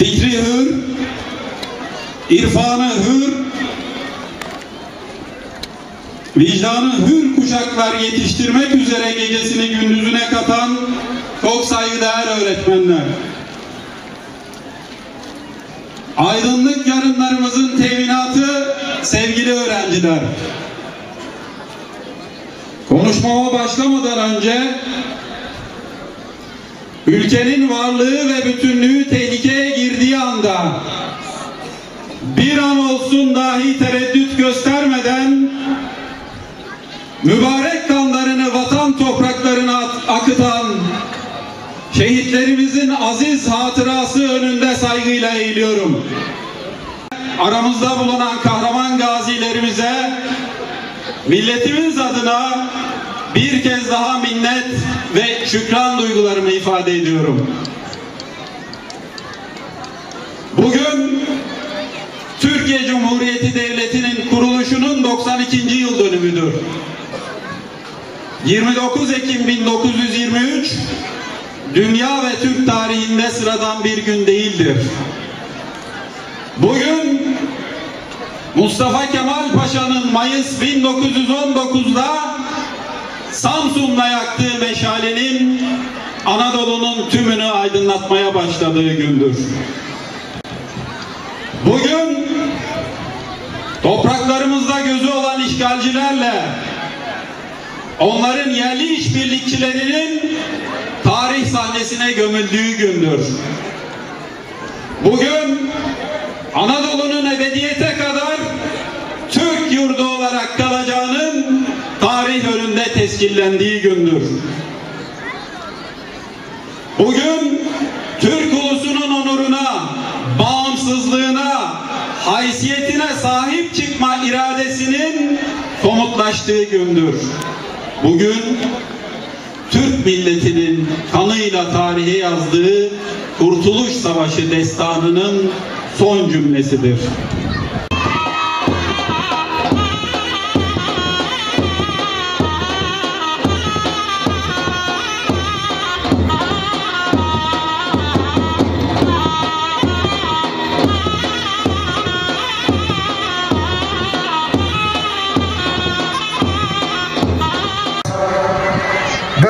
fikri hür, irfanı hür, vicdanı hür kuşaklar yetiştirmek üzere gecesini gündüzüne katan çok saygıdeğer öğretmenler. Aydınlık yarınlarımızın teminatı sevgili öğrenciler. Konuşmama başlamadan önce ülkenin varlığı ve bütünlüğü tehlikeye girdiği anda bir an olsun dahi tereddüt göstermeden mübarek kanlarını vatan topraklarına akıtan şehitlerimizin aziz hatırası önünde saygıyla eğiliyorum. Aramızda bulunan kahraman gazilerimize milletimiz adına bir kez daha minnet ve şükran duygularımı ifade ediyorum. Bugün Türkiye Cumhuriyeti Devleti'nin kuruluşunun 92. yıl dönümüdür. 29 Ekim 1923 dünya ve Türk tarihinde sıradan bir gün değildir. Bugün Mustafa Kemal Paşa'nın Mayıs 1919'da Samsun'da yaktığı meşalenin Anadolu'nun tümünü aydınlatmaya başladığı gündür. Bugün topraklarımızda gözü olan işgalcilerle onların yerli işbirlikçilerinin tarih sahnesine gömüldüğü gündür. Bugün Anadolu'nun ebediyete kadar Türk yurdu olarak kalacağının tarih önünde tescillendiği gündür. Bugün haysiyetine sahip çıkma iradesinin somutlaştığı gündür. Bugün Türk milletinin kanıyla tarihe yazdığı Kurtuluş Savaşı destanının son cümlesidir.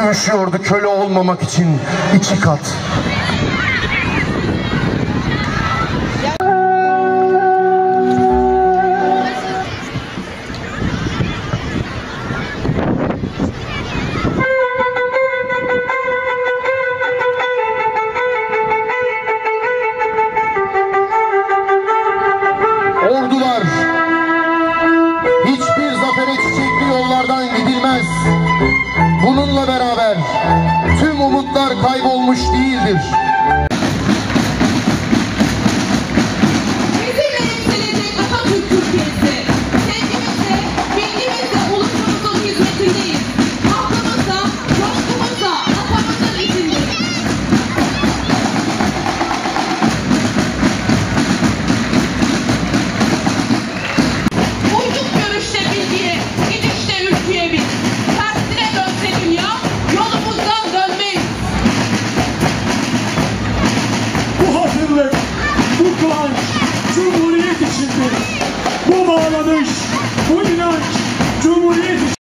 Dövüşüyordu köle olmamak için iki kat. Ordular hiçbir zafere çiçekli yollardan gidilmez. Bununla beraber tüm umutlar kaybolmuş değildir.